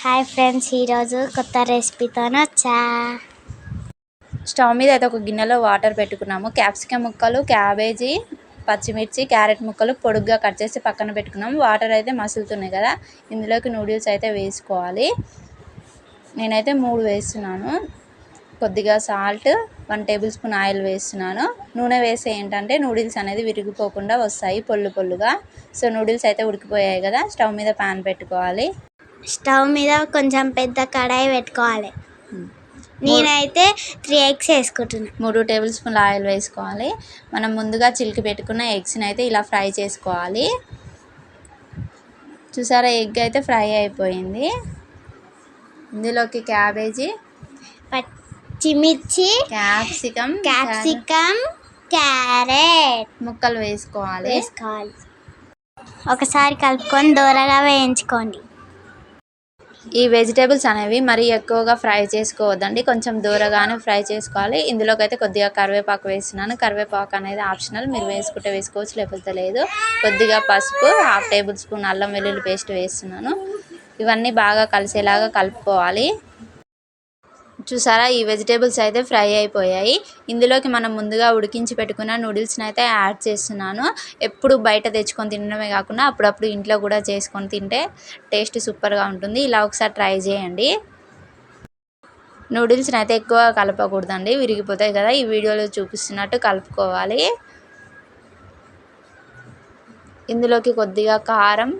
Hi friends ఈరోజు కొత్త రెసిపీతో వచ్చా. స్టవ్ మీద అయితే ఒక గిన్నెలో వాటర్ పెట్టుకున్నాము. క్యాప్సికమ్ ముక్కలు క్యాబేజీ పచ్చిమిర్చి క్యారెట్ ముక్కలు పొడుగ్గా కట్ చేసి పక్కన పెట్టుకున్నాము. వాటర్ అయితే మసులుతున్నాయి కదా ఇందులోకి నూడిల్స్ అయితే వేసుకోవాలి. నేనైతే మూడు వేస్తున్నాను. కొద్దిగా salt one tablespoon oil వేస్తున్నాను. నూనె వేస్తే ఏంటంటే నూడిల్స్ అనేది విరిగిపోకుండా వస్తాయి పొల్లు పొల్లుగా. సో నూడిల్స్ అయితే ఉడికిపోయాయి కదా స్టవ్ మీద పాన్ పెట్టుకోవాలి. స్టవ్ మీద కొంచెం పెద్ద కడాయి పెట్టుకోవాలి. నేనైతే త్రీ ఎగ్స్ వేసుకుంటున్నా. మూడు టేబుల్ స్పూన్ల ఆయిల్ వేసుకోవాలి. మనం ముందుగా చిలికి పెట్టుకున్న ఎగ్స్ని అయితే ఇలా ఫ్రై చేసుకోవాలి. చూసారా ఎగ్ అయితే ఫ్రై అయిపోయింది. ఇందులోకి క్యాబేజీ పచ్చిమిర్చి క్యాప్సికమ్ క్యాప్సికమ్ క్యారెట్ ముక్కలు వేసుకోవాలి. వేసుకోవాలి. ఒకసారి కలుపుకొని దూరగా వేయించుకోండి. ఈ వెజిటేబుల్స్ అనేవి మరీ ఎక్కువగా ఫ్రై చేసుకోవద్దండి. కొంచెం దూరగానే ఫ్రై చేసుకోవాలి. ఇందులోకి అయితే కొద్దిగా కరివేపాకు వేస్తున్నాను. కరివేపాకు అనేది ఆప్షనల్. మీరు వేసుకుంటే వేసుకోవచ్చు లేకపోతే లేదు. కొద్దిగా పసుపు హాఫ్ టేబుల్ స్పూన్ అల్లం వెల్లుల్లి పేస్ట్ వేస్తున్నాను. ఇవన్నీ బాగా కలిసేలాగా కలుపుకోవాలి. చూసారా? ఈ వెజిటేబుల్స్ అయితే ఫ్రై అయిపోయాయి. ఇందులోకి మనం ముందుగా ఉడికించి పెట్టుకున్న నూడిల్స్ని అయితే యాడ్ చేస్తున్నాను. ఎప్పుడు బయట తెచ్చుకొని తినడమే కాకుండా అప్పుడప్పుడు ఇంట్లో కూడా చేసుకొని తింటే టేస్ట్ సూపర్గా ఉంటుంది. ఇలా ఒకసారి ట్రై చేయండి. నూడిల్స్ని అయితే ఎక్కువ కలపకూడదండి. విరిగిపోతాయి కదా. ఈ వీడియోలో చూపిస్తున్నట్టు కలుపుకోవాలి. ఇందులోకి కొద్దిగా కారం